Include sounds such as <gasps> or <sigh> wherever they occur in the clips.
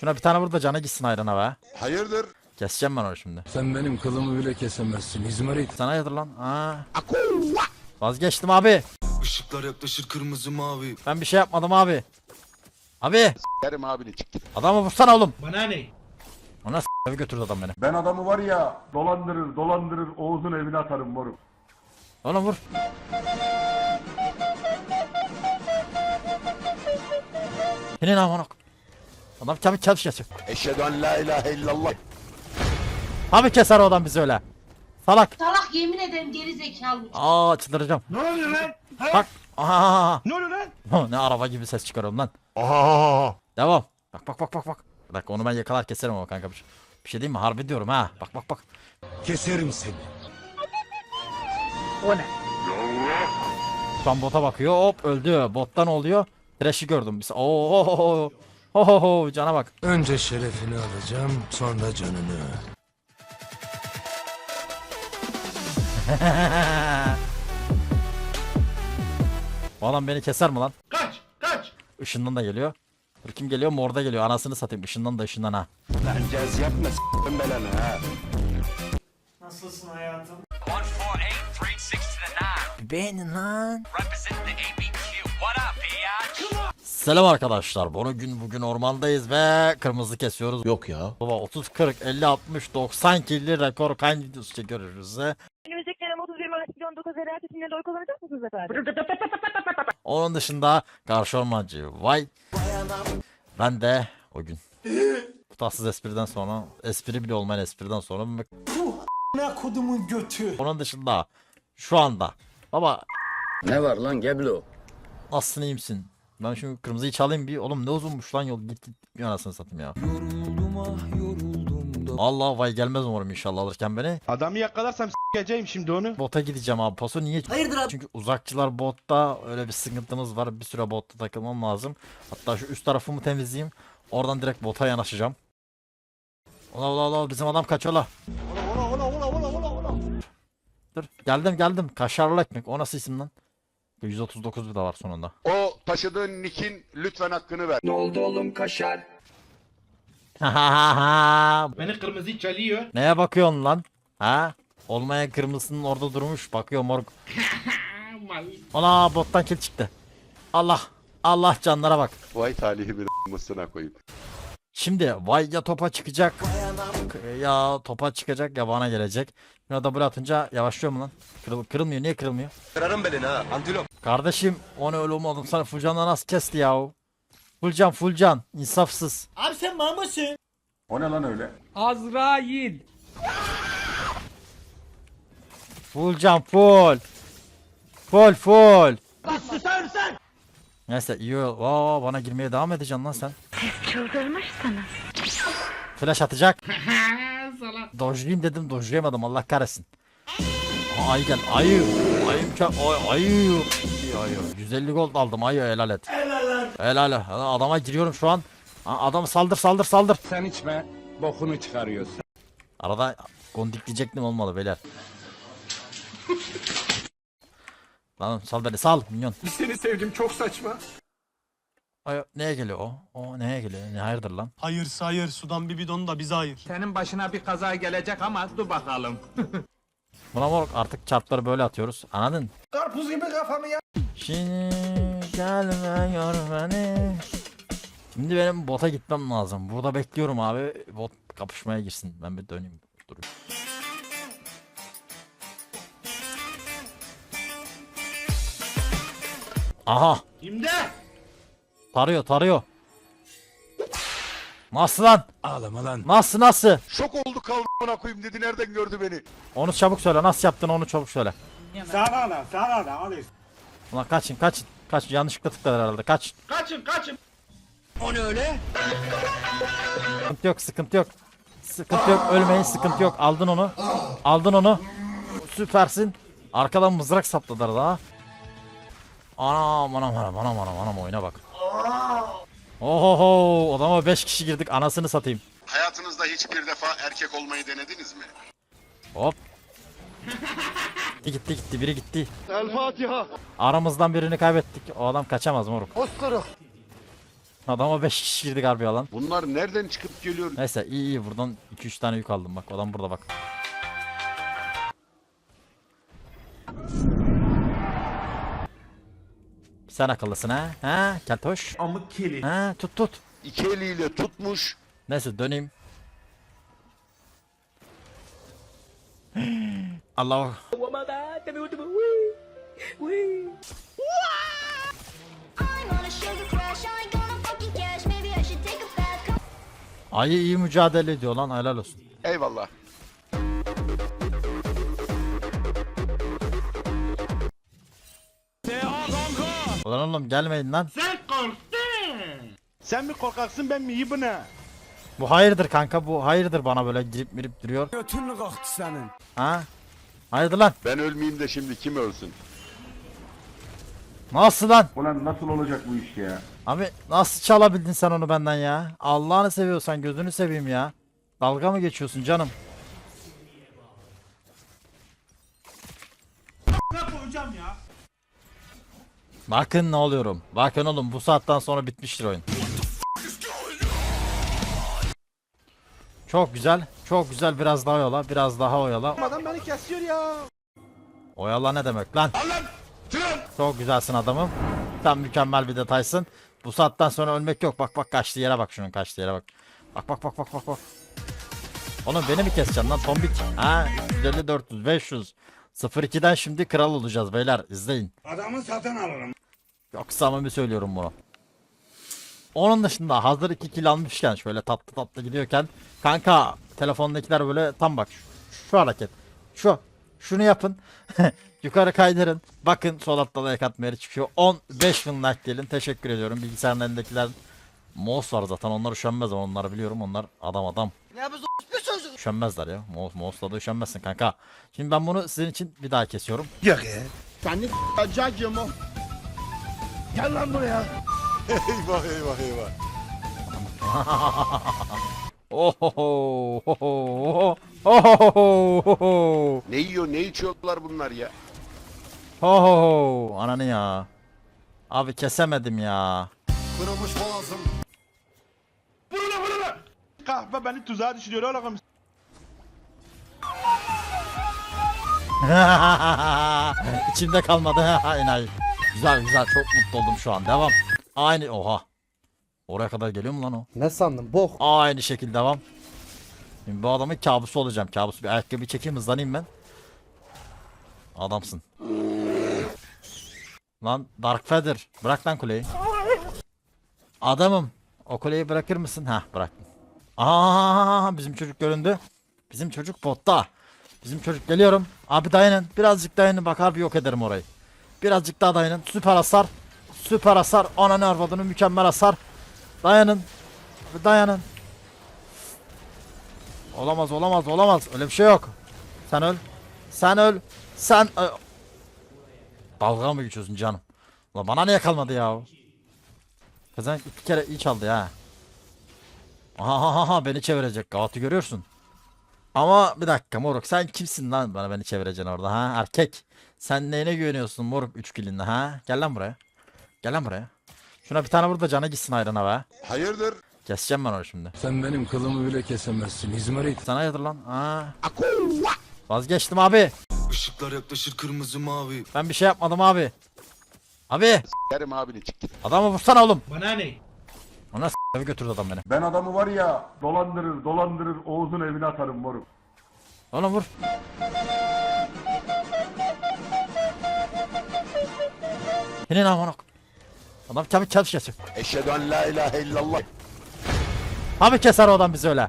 Şuna bir tane vur da canı gitsin ayrına be. Hayırdır? Keseceğim ben onu şimdi. Sen benim kılımı bile kesemezsin İzmarit. Sana hayırdır lan? Aa. Vazgeçtim abi. Işıklar yaklaşır kırmızı mavi Ben bir şey yapmadım abi. Abi Yerim abini çık adamı vursana oğlum. Bana ne? Ona s*** götürdü adam beni. Ben adamı var ya dolandırır dolandırır Oğuz'un evine atarım moruk. Oğlum vur. Senin amına k- Adam tabii çalışacak. Eşhedü en la ilahe illallah. Abi keser o adam bizi öyle. Salak. Salak yemin ederim geri zekalı. Aa çıldıracağım. Ne oluyor lan? Ha? Bak. Aa. Ne oluyor lan? ne araba gibi ses çıkarıyorum lan. Devam. Bak bak bak bak bak. Bir dakika onu ben yakalar keserim ama kanka. Bir şey, bir şey diyeyim mi? Harbi diyorum ha. Bak bak bak. Keserim seni. Şu an bota bakıyor. Hop öldü. Bottan oluyor. Trash'i gördüm. Biz. Oo. Oo. Oo. Cana bak. Önce şerefini alacağım sonra canını. <laughs> Bu adam beni keser mi lan? Kaç! Kaç! Işından da geliyor. Dur kim geliyor? Morda geliyor. Anasını satayım. Işından da ışından ha. Cez yapma s***ın belanı ha. Nasılsın hayatım? 148, 360 to the 9. Beğenin lan. Representing the ABQ. What up, biatch? Selam arkadaşlar. Bugün bugün ormandayız ve kırmızı kesiyoruz. Yok ya. Baba 30 40 50 60 90 killi rekor kan videosu çekiyoruz size. Önümüzdeki dönem 31 Mart 2019 yerel seçimlerinde oy kullanacak mısınız efendim? Onun dışında karşı ormancı vay. Ben de o gün. Bu tatsız espriden sonra espri bile olmayan espriden sonra Ne kodumun götü. onun dışında şu anda baba Ne var lan Geblo? nasılsın iyi misin? Ben şimdi kırmızıyı çalayım bir oğlum ne uzunmuş lan yol git git bir anasını satayım ya. Allah vay gelmez umarım inşallah alırken beni. Adamı yakalarsam s**eceğim şimdi onu. Bota gideceğim abi. Paso niye? Hayırdır abi? Çünkü uzakçılar botta öyle bir sıkıntımız var. Bir süre botta takılmam lazım. Hatta şu üst tarafımı temizleyeyim. Oradan direkt bota yanaşacağım. Ola ola ola bizim adam kaçıyor la. Dur geldim geldim. Kaşarlı ekmek. O nasıl isim lan? 139 bir de var sonunda. O taşıdığın nikin lütfen hakkını ver. <laughs> Beni kırmızı çalıyor. Neye bakıyorsun lan? Ha? Olmayan kırmızının orada durmuş. Bakıyor moruk. <laughs> Ana bottan kill çıktı. Allah. Allah canlara bak. Vay talihi bir mısına koyayım. Şimdi vay ya topa çıkacak. Ya topa çıkacak ya bana gelecek. Şuna double atınca yavaşlıyor mu lan? Kırıl, kırılmıyor. Niye kırılmıyor? Kırarım belini ha antilop Kardeşim onu öyle olmadım. Sana Fulcan'la nasıl kesti yahu? Fulcan Fulcan. insafsız. Abi sen mamasın. O ne lan öyle? Fulcan full. Full full. Neyse iyi ol. Aa, bana girmeye devam edeceksin lan sen. Çıldırmışsınız. Flash atacak. <laughs> Dojlayayım dedim dojlayamadım Allah kahretsin. Aa, ayı gel ayı. Ayı mükemmel. Ay, ayı. Ayı. 150 gold aldım ayı helal et. Helal et. Adama giriyorum şu an. Adam saldır saldır saldır. Sen içme. Bokunu çıkarıyorsun. Arada gondik diyecektim olmadı beyler. Lan sal beni sal minyon. Biz seni sevdim çok saçma. Ay, neye geliyor o? O neye geliyor? Ne hayırdır lan? Hayır sayır sudan bir bidon da bize ayır. Senin başına bir kaza gelecek ama dur bakalım. <laughs> Buna moruk artık çarpları böyle atıyoruz. Anladın? Karpuz gibi kafamı ya. Şimdi gelmiyor beni. Şimdi benim bota gitmem lazım. Burada bekliyorum abi. Bot kapışmaya girsin. Ben bir döneyim. Dur. Aha. Kimde? Tarıyor tarıyor. Nasıl lan? Ağlama lan. Nasıl nasıl? Şok oldu kalmına koyayım dedi nereden gördü beni? Onu çabuk söyle. Nasıl yaptın onu çabuk söyle. Sana da sana da al. Ulan kaçın kaçın. Kaç yanlışlıkla tıkladılar herhalde. Kaç. Kaçın kaçın. Sıkıntı yok, sıkıntı yok. Sıkıntı yok, ölmeyin, sıkıntı yok. Aldın onu. Aldın onu. Süpersin. Arkadan mızrak sapladılar daha. Anam anam anam anam anam anam oyuna bak. Ohoho odama 5 kişi girdik anasını satayım. Hayatınızda hiçbir defa erkek olmayı denediniz mi? Hop. <laughs> Gitti gitti gitti biri gitti. El Fatiha. Aramızdan birini kaybettik. O adam kaçamaz moruk. Adama 5 kişi girdik harbi yalan. Bunlar nereden çıkıp geliyor? Neyse iyi iyi buradan 2-3 tane yük aldım bak. Adam burada bak. Sen akıllısın ha? Ha? Keltoş. Amık keli. Ha? Tut tut. İki eliyle tutmuş. Neyse döneyim. <gasps> Allah. Ayı iyi mücadele ediyor lan helal olsun. Eyvallah. Ulan oğlum gelmeyin lan. Sen mi korkaksın ben mi iyi bu ne? Bu hayırdır kanka bu hayırdır bana böyle girip mirip duruyor. Götün mü kalktı senin? Ha? Hayırdır lan? Ben ölmeyeyim de şimdi kim ölsün? Nasıl lan? Ulan nasıl olacak bu iş ya? Abi nasıl çalabildin sen onu benden ya? Allah'ını seviyorsan gözünü seveyim ya. Dalga mı geçiyorsun canım? Ne koyacağım ya? Bakın ne oluyorum. Bakın oğlum bu saatten sonra bitmiştir oyun. Çok güzel. Çok güzel. Biraz daha oyala. Biraz daha oyala. Adam beni kesiyor ya. Oyala ne demek lan? Çok güzelsin adamım. Sen mükemmel bir detaysın. Bu saatten sonra ölmek yok. Bak bak kaçtığı yere bak şunun kaçtığı yere bak. Bak bak bak bak bak bak. Oğlum beni mi keseceksin lan tombik? Ha 350 400 500 02'den şimdi kral olacağız beyler izleyin. Adamı satın alırım. Çok samimi söylüyorum bunu. Onun dışında hazır 2 kill almışken şöyle tatlı tatlı gidiyorken kanka telefondakiler böyle tam bak şu, şu hareket. Şu. Şunu yapın. <laughs> Yukarı kaydırın. Bakın sol altta like atmaya çıkıyor. 15 bin like gelin. Teşekkür ediyorum. Bilgisayarın elindekiler mouse var zaten. Onlar üşenmez. Onları biliyorum. Onlar adam adam. Üşenmezler ya. Mouse, mouse'la da üşenmezsin kanka. Şimdi ben bunu sizin için bir daha kesiyorum. Seni acayım o. Gel lan buraya. eyvah eyvah eyvah. Ohoho, ohoho, ohoho, ohoho, Ne yiyor ne içiyorlar bunlar ya? ohoho. Ananı ya. Abi kesemedim ya. Kahve beni tuzağa düşürüyor oğlum. <laughs> İçimde kalmadı <laughs> ha enayi. Güzel güzel çok mutlu oldum şu an. Devam. Aynı oha. Oraya kadar geliyor mu lan o? Ne sandın bok? Aynı şekilde devam. Şimdi bu adamın kabusu olacağım. Kabusu bir ayakkabı çekeyim hızlanayım ben. Adamsın. Lan Dark Feather. Bırak lan kuleyi. Adamım. O kuleyi bırakır mısın? Hah bıraktım. Aa bizim çocuk göründü. Bizim çocuk botta. Bizim çocuk geliyorum. Abi dayanın. Birazcık dayanın. Bak harbi yok ederim orayı. Birazcık daha dayanın. Süper hasar. Süper hasar. Ananı arvadını mükemmel hasar. Dayanın. Dayanın. Olamaz olamaz olamaz. Öyle bir şey yok. Sen öl. Sen öl. Sen öl. Dalga mı geçiyorsun canım? Ulan bana niye kalmadı ya? Kazan iki kere iyi çaldı ya. Aha ha ha ha beni çevirecek. Gavatı görüyorsun. Ama bir dakika moruk sen kimsin lan bana beni çevireceksin orada ha erkek. Sen neyine güveniyorsun moruk üç kilinde ha? Gel lan buraya. Gel lan buraya. Şuna bir tane vur da cana gitsin ayrına be. Hayırdır? Keseceğim ben onu şimdi. Sen benim kılımı bile kesemezsin İzmarit. Sana yedir lan. Aa. Vazgeçtim abi. Işıklar yaklaşır kırmızı mavi Ben bir şey yapmadım abi. Abi. Kerim abini çık git. Adamı vursana oğlum. Bana ne? Ona s*** götürdü adam beni. Ben adamı var ya dolandırır dolandırır Oğuz'un evine atarım moruk. Oğlum vur. Senin amına Adam tabi çalış kesiyor. Eşhedü en la ilahe illallah. Abi keser o adam bizi öyle.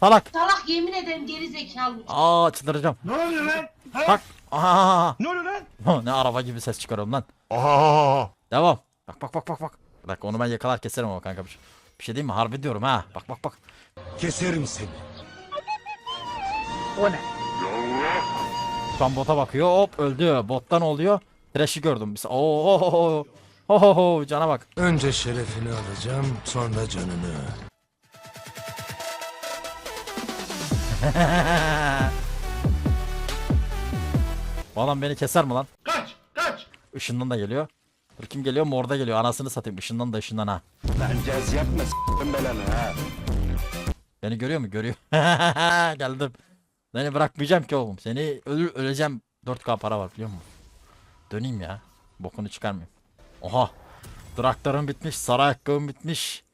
Salak. Salak yemin ederim geri zekalı. Aa çıldıracağım. Ne oluyor lan? Ha? Bak. Aha. Ne oluyor lan? ne araba gibi ses çıkarıyorum lan. Aha. Devam. Bak bak bak bak bak. Bir dakika onu ben yakalar keserim ama kanka bir şey. Bir şey diyeyim mi? Harbi diyorum ha. Bak bak bak. Keserim seni. Şu an bota bakıyor. Hop öldü. Bottan oluyor. Trash'i gördüm. Biz. Oo. Ho ho ho cana bak. Önce şerefini alacağım sonra canını. <laughs> Bu adam beni keser mi lan? Kaç kaç. Işından da geliyor. Dur kim geliyor? Morda geliyor. Anasını satayım. Işından da ışından ha. Lan caz yapma s**tim belanı ha. Beni görüyor mu? Görüyor. <laughs> Geldim. Seni bırakmayacağım ki oğlum. Seni ölür öleceğim. 4K para var biliyor musun? Döneyim ya. Bokunu çıkarmayayım. Oha. Traktörüm bitmiş. Sarı ayakkabım bitmiş.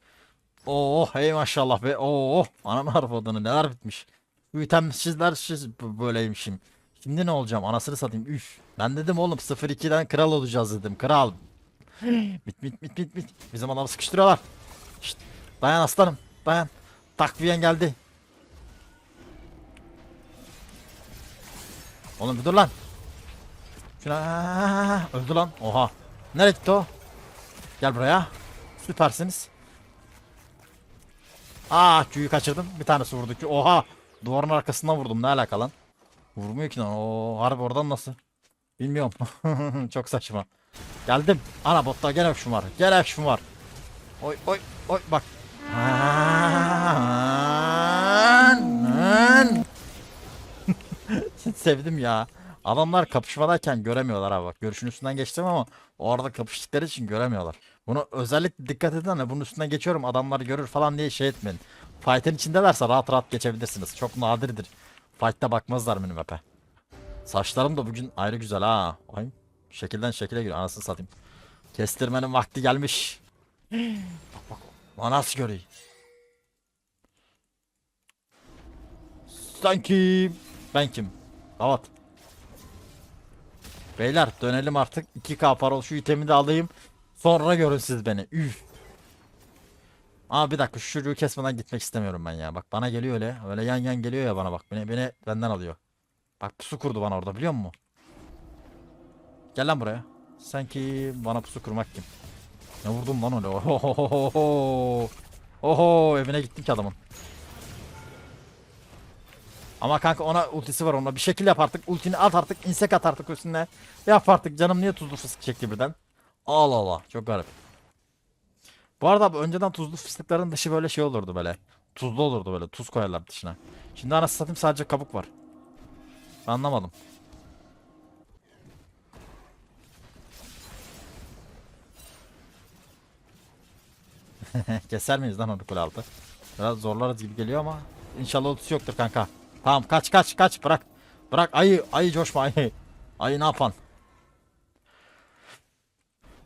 Oo hey maşallah be. Oo anam arvadını neler bitmiş. Ütemsizler siz böyleymişim. Şimdi ne olacağım? Anasını satayım. Üf. Ben dedim oğlum 0-2'den kral olacağız dedim. Kral. bit bit bit bit bit. Bizim adamı sıkıştırıyorlar. Şşt. Dayan aslanım. Dayan. Takviyen geldi. Oğlum bir dur lan. Şuna öldü lan. Oha. Nereye gitti o? Gel buraya. Süpersiniz. Aa Q'yu kaçırdım. Bir tanesi vurdu ki. Oha. Duvarın arkasından vurdum. Ne alaka lan? Vurmuyor ki lan. Oo harbi oradan nasıl? Bilmiyorum. <laughs> Çok saçma. Geldim. Ana botta gene şun var. Gene şun var. Oy oy oy bak. <laughs> Sevdim ya. Adamlar kapışmadayken göremiyorlar abi bak. Görüşün üstünden geçtim ama orada kapıştıkları için göremiyorlar. Bunu özellikle dikkat edin hani bunun üstünden geçiyorum adamlar görür falan diye şey etmeyin. Fight'in içindelerse rahat rahat geçebilirsiniz. Çok nadirdir. Fight'ta bakmazlar minimap'e. Saçlarım da bugün ayrı güzel ha. Ay şekilden şekile giriyor anasını satayım. Kestirmenin vakti gelmiş. bak bak. Lan nasıl göreyim? Sen kim? Ben kim? Kavat. Beyler dönelim artık. 2K parol şu itemi de alayım. Sonra görün siz beni. Üf. Aa bir dakika şu çocuğu kesmeden gitmek istemiyorum ben ya. Bak bana geliyor öyle. Öyle yan yan geliyor ya bana bak. Beni, beni benden alıyor. Bak pusu kurdu bana orada biliyor musun? Gel lan buraya. Sen ki bana pusu kurmak kim? Ne vurdum lan öyle? <laughs> Oho, Oho evine gittim ki adamın. Ama kanka ona ultisi var onda. Bir şekil yap artık. Ultini at artık. insek at artık üstüne. Yap artık. Canım niye tuzlu fıstık çekti birden? Allah Allah. Çok garip. Bu arada bu önceden tuzlu fıstıkların dışı böyle şey olurdu böyle. Tuzlu olurdu böyle. Tuz koyarlar dışına. Şimdi anasını satayım sadece kabuk var. Anlamadım. <laughs> Keser miyiz lan onu kule altı? Biraz zorlarız gibi geliyor ama inşallah ultisi yoktur kanka. Tamam kaç kaç kaç bırak. Bırak ayı ayı coşma ayı. Ayı ne yapan?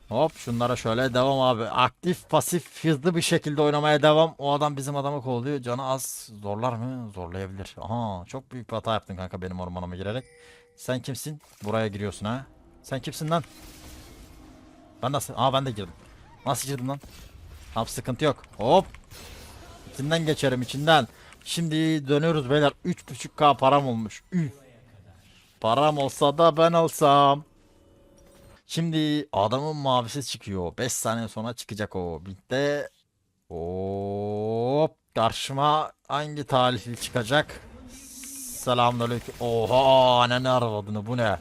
Hop şunlara şöyle devam abi. Aktif pasif hızlı bir şekilde oynamaya devam. O adam bizim adamı kovalıyor. Canı az zorlar mı? Zorlayabilir. Aha çok büyük bir hata yaptın kanka benim ormanıma girerek. Sen kimsin? Buraya giriyorsun ha. Sen kimsin lan? Ben nasıl? Aa ben de girdim. Nasıl girdim lan? Tamam sıkıntı yok. Hop. İçinden geçerim içinden. Şimdi dönüyoruz beyler. 3.5k param olmuş. Üf. Param olsa da ben alsam. Şimdi adamın mavisi çıkıyor. 5 saniye sonra çıkacak o. Bitti. Hop. Karşıma hangi talihli çıkacak? Selamünaleyküm. Oha ne ne aradığını bu ne?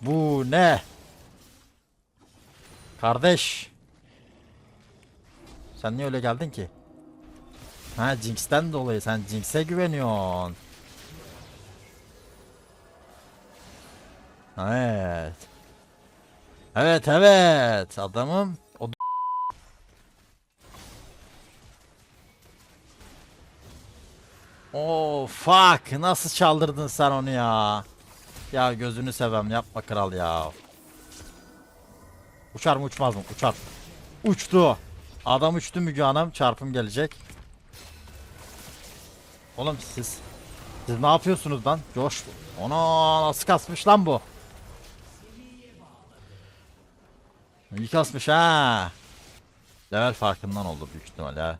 Bu ne? Kardeş. Sen niye öyle geldin ki? Ha Jinx'ten dolayı sen Jinx'e güveniyorsun. Evet. Evet evet adamım o Oh fuck nasıl çaldırdın sen onu ya? Ya gözünü sevem yapma kral ya. Uçar mı uçmaz mı? Uçar. Uçtu. Adam uçtu Müge çarpım gelecek. Oğlum siz siz ne yapıyorsunuz lan? Coş. Ona nasıl kasmış lan bu? İyi kasmış ha. Level farkından oldu büyük ihtimalle.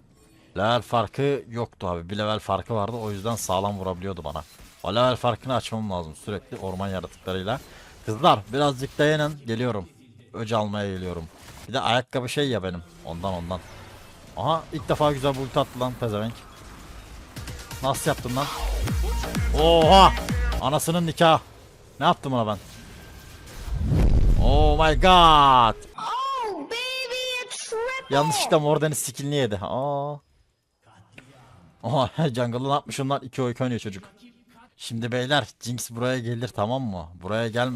Level farkı yoktu abi. Bir level farkı vardı. O yüzden sağlam vurabiliyordu bana. O level farkını açmam lazım sürekli orman yaratıklarıyla. Kızlar birazcık dayanın. Geliyorum. Öc almaya geliyorum. Bir de ayakkabı şey ya benim. Ondan ondan. Aha ilk defa güzel ulti attı lan pezevenk. Nasıl yaptım lan? Oha! Anasının nikahı. Ne yaptım ona ben? Oh my god! Yanlışlıkla Morden'in skillini yedi. Aa. Oha jungle'ı ne yapmışım lan? 2 oy oynuyor çocuk. Şimdi beyler Jinx buraya gelir tamam mı? Buraya gel.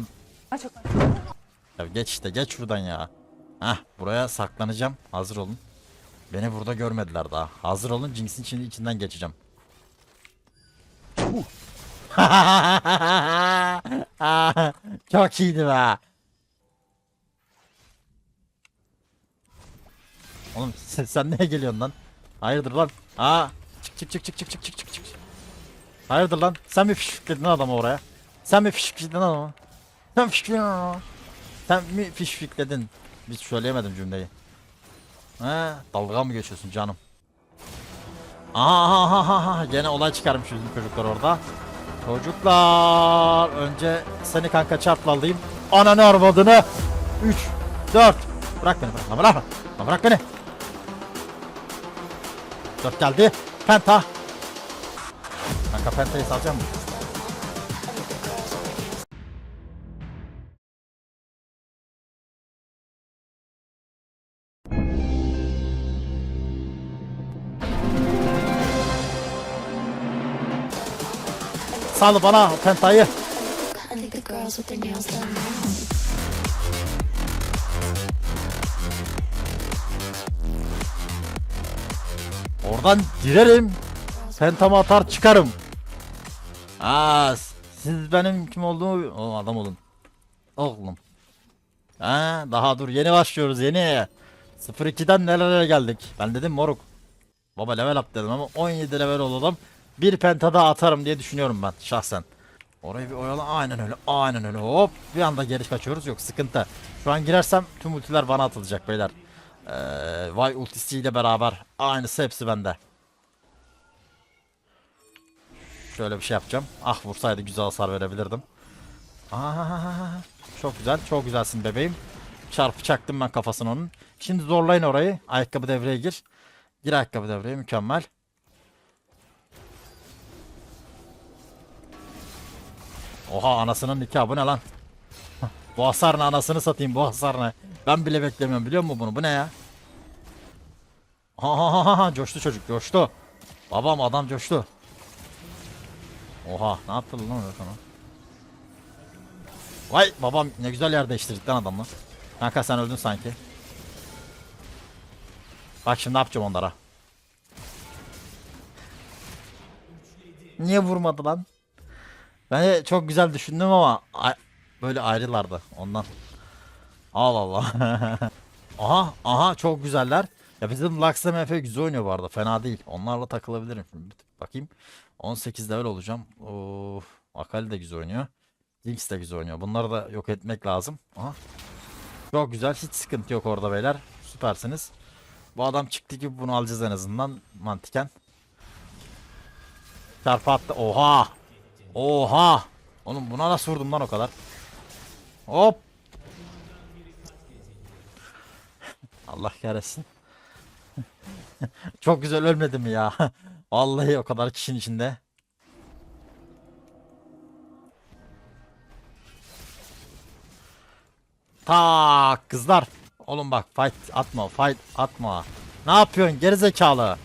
Ya geç işte geç şuradan ya. Hah buraya saklanacağım. Hazır olun. Beni burada görmediler daha. Hazır olun Jinx'in içinde içinden geçeceğim. <laughs> Çok iyiydi be. Oğlum sen, sen neye geliyorsun lan? Hayırdır lan? Aa çık çık çık çık çık çık çık çık çık. Hayırdır lan? Sen mi fişfikledin adamı oraya? Sen mi fişfikledin adamı? Sen fişfikledin. Sen mi fişfikledin? Hiç söyleyemedim cümleyi. He, dalga mı geçiyorsun canım? Aha. Gene olay çıkarmış bizim çocuklar orada. Çocuklar önce seni kanka çarpla alayım. Ananı arvadını. 3 4 Bırak beni bırak lan bırak. Bırak beni. 4 geldi. Penta. Kanka pentayı salacağım mı? Sal bana pentayı. Oradan girerim. Pentamı atar çıkarım. Aa, siz benim kim olduğumu Oğlum adam olun. Oğlum. Ha, daha dur yeni başlıyoruz yeni. 02'den nelere geldik. Ben dedim moruk. Baba level up dedim ama 17 level olalım. Bir penta daha atarım diye düşünüyorum ben şahsen. Orayı bir oyala aynen öyle aynen öyle hop bir anda geri kaçıyoruz yok sıkıntı. Şu an girersem tüm ultiler bana atılacak beyler. Ee, vay ultisiyle beraber aynısı hepsi bende. Şöyle bir şey yapacağım. Ah vursaydı güzel hasar verebilirdim. Aa, çok güzel çok güzelsin bebeğim. Çarpı çaktım ben kafasına onun. Şimdi zorlayın orayı. Ayakkabı devreye gir. Gir ayakkabı devreye mükemmel. Oha anasının nikahı bu ne lan? bu hasar ne anasını satayım bu hasar ne? Ben bile beklemiyorum biliyor musun bunu? Bu ne ya? Ha ha ha ha, coştu çocuk coştu. Babam adam coştu. Oha ne yaptı lan öyle sana? Vay babam ne güzel yer değiştirdik lan adamla. Kanka sen öldün sanki. Bak şimdi ne yapacağım onlara. Niye vurmadı lan? Ben çok güzel düşündüm ama böyle ayrılardı ondan. Allah Allah. <laughs> aha aha çok güzeller. Ya bizim Lux'la MF güzel oynuyor bu arada. Fena değil. Onlarla takılabilirim. Şimdi bakayım. 18 level olacağım. Of. Akali de güzel oynuyor. Jinx de güzel oynuyor. Bunları da yok etmek lazım. Aha. Çok güzel. Hiç sıkıntı yok orada beyler. Süpersiniz. Bu adam çıktı gibi bunu alacağız en azından mantıken. Çarpı attı. Oha. Oha. Oğlum buna nasıl vurdum lan o kadar? Hop. Allah kahretsin. <laughs> Çok güzel ölmedim ya. <laughs> Vallahi o kadar kişinin içinde. Tak kızlar. Oğlum bak fight atma fight atma. Ne yapıyorsun gerizekalı?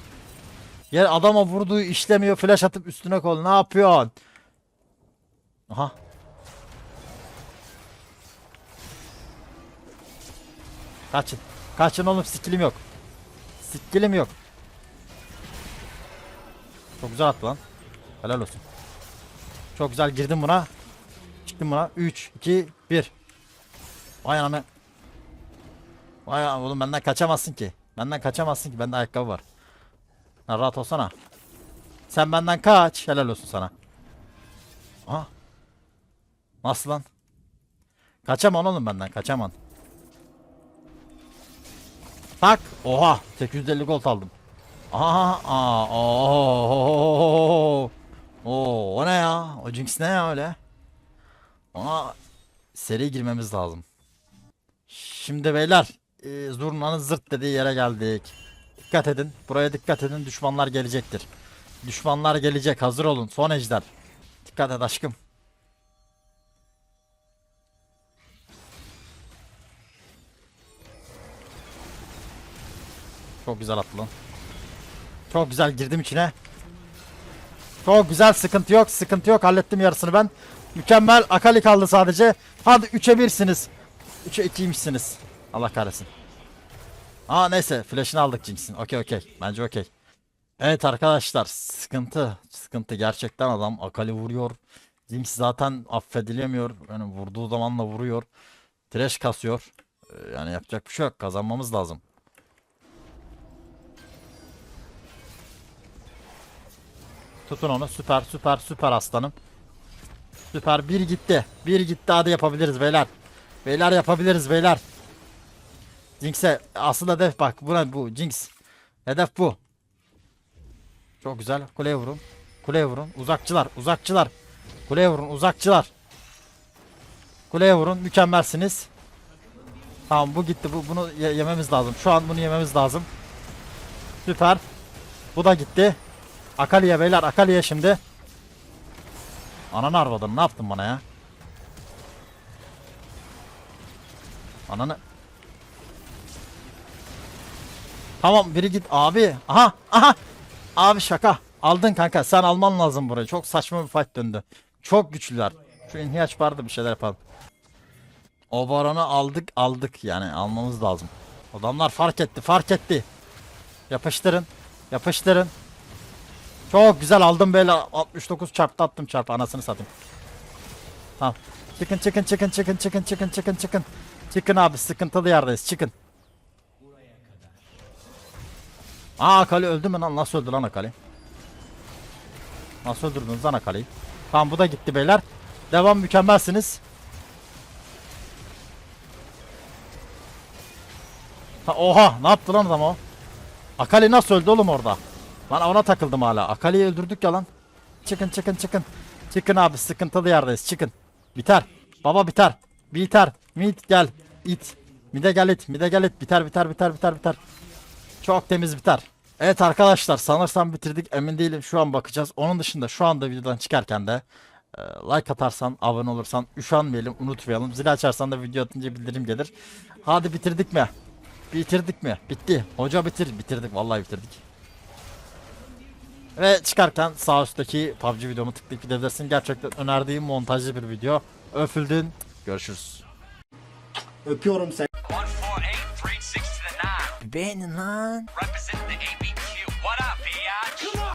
Yer adama vurduğu işlemiyor flash atıp üstüne kol ne yapıyorsun? Aha. Kaçın. Kaçın oğlum skillim yok. Skillim yok. Çok güzel attı lan. Helal olsun. Çok güzel girdim buna. Çıktım buna. 3, 2, 1. Vay ananı. Vay an- oğlum benden kaçamazsın ki. Benden kaçamazsın ki. Bende ayakkabı var. Lan rahat olsana. Sen benden kaç. Helal olsun sana. Aha. Nasıl lan? Kaçaman oğlum benden kaçaman. Tak. Oha. 850 gold aldım. Aha. Aa. Oo. Oo. O ne ya? O Jinx ne ya öyle? Ona seri girmemiz lazım. Şimdi beyler. E, zurnanın zırt dediği yere geldik. Dikkat edin. Buraya dikkat edin. Düşmanlar gelecektir. Düşmanlar gelecek. Hazır olun. Son ejder. Dikkat et aşkım. Çok güzel attı lan. Çok güzel girdim içine. Çok güzel sıkıntı yok sıkıntı yok hallettim yarısını ben. Mükemmel Akali kaldı sadece. Hadi 3'e 1'siniz. 3'e 2'ymişsiniz. Allah kahretsin. Aa neyse flash'ını aldık Jinx'in. Okey okey. Bence okey. Evet arkadaşlar sıkıntı. Sıkıntı gerçekten adam Akali vuruyor. Jinx zaten affedilemiyor. Yani vurduğu zaman da vuruyor. Trash kasıyor. Ee, Yani yapacak bir şey yok. Kazanmamız lazım. Tutun onu. Süper süper süper aslanım. Süper. Bir gitti. Bir gitti. Hadi yapabiliriz beyler. Beyler yapabiliriz beyler. Jinx'e asıl hedef bak. Bu ne bu? Jinx. Hedef bu. Çok güzel. Kuleye vurun. Kuleye vurun. Uzakçılar. Uzakçılar. Kuleye vurun. Uzakçılar. Kuleye vurun. Mükemmelsiniz. Tamam bu gitti. Bu, bunu ye- yememiz lazım. Şu an bunu yememiz lazım. Süper. Bu da gitti. Akali'ye beyler. Akali'ye şimdi. Ananı arvadın. Ne yaptın bana ya? Ananı. Tamam biri git abi. Aha aha. Abi şaka. Aldın kanka. Sen alman lazım burayı. Çok saçma bir fight döndü. Çok güçlüler. Şu ihtiyaç vardı bir şeyler yapalım. O baronu aldık aldık yani almamız lazım. Adamlar fark etti fark etti. Yapıştırın. Yapıştırın. Çok güzel aldım böyle 69 çarptı attım çarpı anasını satayım. Tamam. Çıkın çıkın çıkın çıkın çıkın çıkın çıkın çıkın. Çıkın abi sıkıntılı yerdeyiz çıkın. Aa Akali öldü mü lan? Nasıl öldü lan Akali? Nasıl öldürdünüz lan Akali'yi? Tamam bu da gitti beyler. Devam mükemmelsiniz. Ha, oha ne yaptı lan adam o? Akali nasıl öldü oğlum orada? Lan ona takıldım hala. Akali'yi öldürdük ya lan. Çıkın çıkın çıkın. Çıkın abi sıkıntılı yerdeyiz çıkın. Biter. Baba biter. Biter. Mid gel. it. Mide gel it. Mide gel it. Biter biter biter biter biter. Çok temiz biter. Evet arkadaşlar sanırsam bitirdik emin değilim şu an bakacağız. Onun dışında şu anda videodan çıkarken de e, like atarsan abone olursan üşenmeyelim unutmayalım. Zil açarsan da video atınca bildirim gelir. Hadi bitirdik mi? Bitirdik mi? Bitti. Hoca bitir. Bitirdik vallahi bitirdik. Ve çıkarken sağ üstteki PUBG videomu tıklayıp gidebilirsin. Gerçekten önerdiğim montajlı bir video. Öfüldün. Görüşürüz. The nine. Beğenin lan.